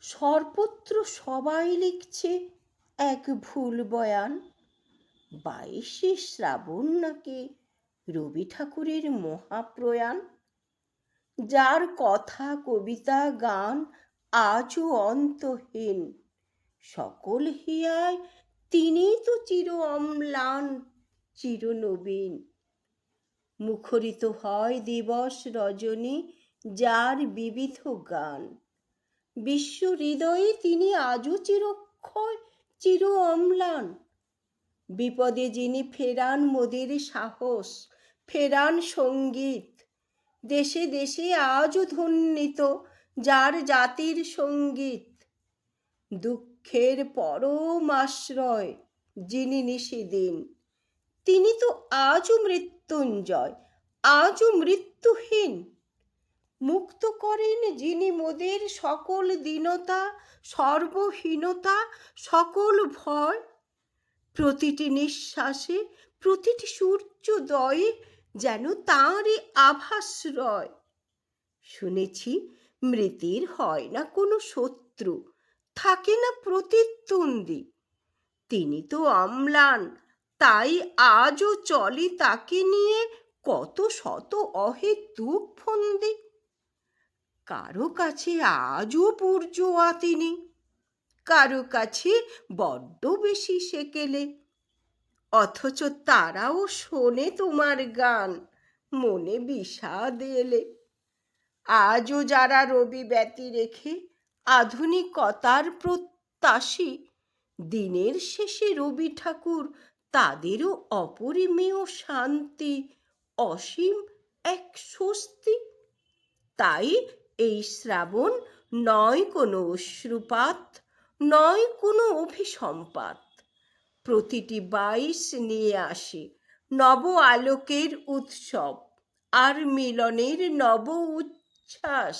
সর্বত্র সবাই লিখছে এক ভুল বয়ান। বাইশে শ্রাবণ নাকি রবি ঠাকুরের মহাপ্রয়াণ? যার কথা, কবিতা, গান আজও অন্তহীন। সকল হিয়ায় তিনি তো চির অম্লান চিরনবীন মুখরিত হয় দিবস রজনী, যার বিবিধ গান। বিশ্ব হৃদয়ে তিনি আজও চিরক্ষয় চির অম্লান বিপদে যিনি ফেরান মোদের সাহস, ফেরান সংগীত। দেশে দেশে আজও ধ্বনিত যার জাতির সংগীত। দুঃখের পরম আশ্রয় যিনি নিশিদিন তিনি তো আজও মৃত্যুঞ্জয়, আজও মৃত্যুহীন। মুক্ত করেন যিনি মোদের সকল দীনতা, সর্বহীনতা, সকল ভয়। প্রতিটি নিঃশ্বাসে, প্রতিটি সূর্যোদয়ে যেন তাঁরই আভাস রয়। শুনেছি, মৃতির হয় না কোনো শত্রু, থাকে না প্রতিদ্বন্দ্বী। তিনি তো অম্লান, তাই আজও চলে তাকে নিয়ে কত শত অহেতুক ফন্দি। কারও কাছে আজও পূর্জোয়া তিনি কারও কাছে বড্ড বেশি সেকেলে। অথচ তারাও শোনে তোমার গান, মনে বিষাদ এলে। আজও যারা রবি ব্যতি রেখে আধুনিকতার প্রত্যাশী, দিনের শেষে রবি ঠাকুর তাদেরও অপরিমেয় শান্তি, অসীম এক স্বস্তি। তাই এই শ্রাবণ নয় কোনো অশ্রুপাত, নয় কোনো অভিসম্পাত। প্রতিটি বাইশ নিয়ে আসে নব আলোকের উৎসব আর মিলনের নব উচ্ছ্বাস।